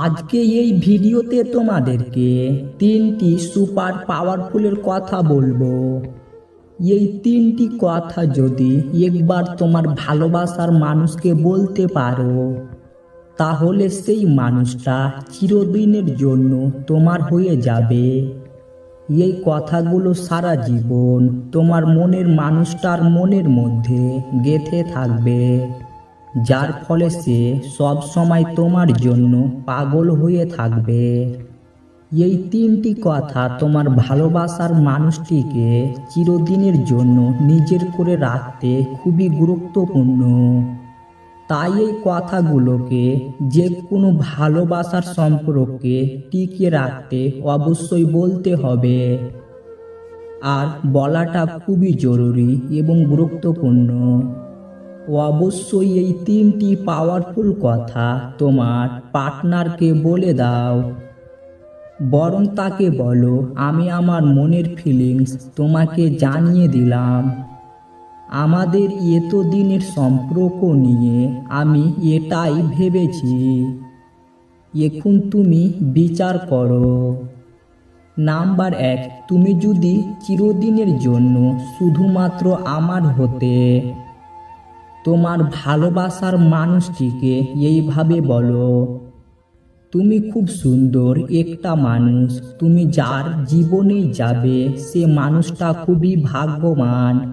আজকে এই ভিডিওতে তোমাদেরকে তিনটি সুপার পাওয়ারফুলের কথা বলব। এই তিনটি কথা যদি একবার তোমার ভালোবাসার মানুষকে বলতে পারো, তাহলে সেই মানুষটা চিরদিনের জন্য তোমার হয়ে যাবে। এই কথাগুলো সারা জীবন তোমার মনের মানুষটার মনের মধ্যে গেথে থাকবে। যার ফলে সে সব সময় তোমার জন্য পাগল হয়ে থাকবে। এই তিনটি কথা তোমার ভালোবাসার মানুষটিকে চিরদিনের জন্য নিজের করে রাখতে খুবই গুরুত্বপূর্ণ। তাই এই কথাগুলোকে যে কোনো ভালোবাসার সম্পর্কে টিকে রাখতে অবশ্যই বলতে হবে। আর বলাটা খুবই জরুরি এবং গুরুত্বপূর্ণ। অবশ্যই এই তিনটি পাওয়ারফুল কথা তোমার পার্টনারকে বলে দাও। বরং তাকে বলো, আমি আমার মনের ফিলিংস তোমাকে জানিয়ে দিলাম। আমাদের এত দিনের সম্পর্ক নিয়ে আমি এটাই ভেবেছি। এখন তুমি বিচার করো। নাম্বার এক, তুমি যদি চিরদিনের জন্য শুধুমাত্র আমার হতে তোমার ভালোবাসার মানুষটিকে এইভাবে বলো। তুমি খুব সুন্দর, একটা মানুষ। তুমি যার জীবনে যাবে, সে মানুষটা খুবই ভাগ্যবান।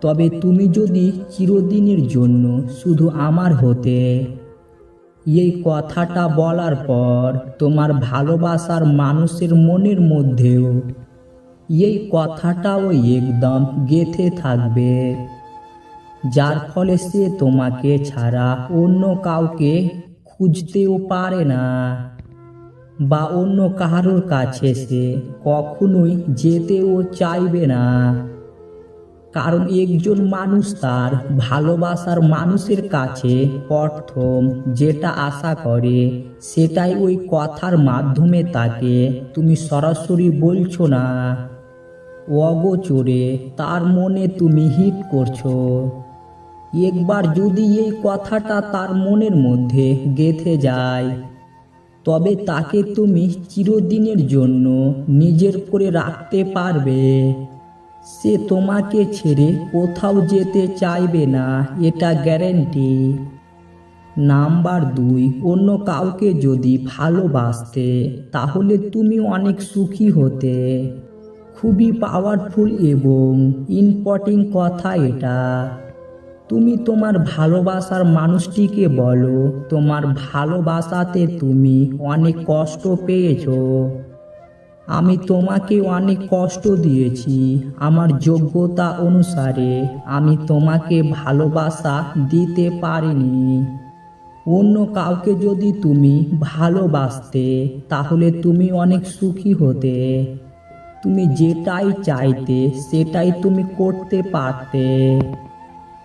তবে তুমি যদি চিরদিনের জন্য শুধু আমার হতে, এই কথাটা বলার পর তোমার ভালোবাসার মানুষের মনের মধ্যেও এই কথাটাও একদম গেথে থাকবে। যার ফলে সে তোমাকে ছাড়া অন্য কাউকে খুঁজতেও পারে না। বা অন্য কারোর কাছে সে কখনোই যেতেও চাইবে না। কারণ একজন মানুষ তার ভালোবাসার মানুষের কাছে প্রথম যেটা আশা করে, সেটাই ওই কথার মাধ্যমে তাকে তুমি সরাসরি বলছো না। অগোচরে তার মনে তুমি হিট করছ। একবার যদি এই কথাটা তার মনের মধ্যে গেথে যায়, তবে তাকে তুমি চিরদিনের জন্য নিজের করে রাখতে পারবে। সে তোমাকে ছেড়ে কোথাও যেতে চাইবে না, এটা গ্যারেন্টি। নাম্বার দুই, অন্য কাউকে যদি ভালোবাসতে, তাহলে তুমি অনেক সুখী হতে। খুবই পাওয়ারফুল এবং ইম্পর্টিং কথা এটা। তুমি তোমার ভালোবাসার মানুষটিকে বলো। তোমার ভালোবাসাতে তুমি অনেক কষ্ট পেয়েছ। আমি তোমাকে অনেক কষ্ট দিয়েছি। আমার যোগ্যতা অনুসারে আমি তোমাকে ভালোবাসা দিতে পারিনি। অন্য কাউকে যদি তুমি ভালোবাসতে, তাহলে তুমি অনেক সুখী হতে। তুমি যেটাই চাইতে, সেটাই তুমি করতে পারতে।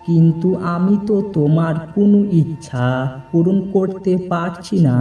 কিন্তু আমি তো তোমার কোনো ইচ্ছা পূরণ করতে পারছি না।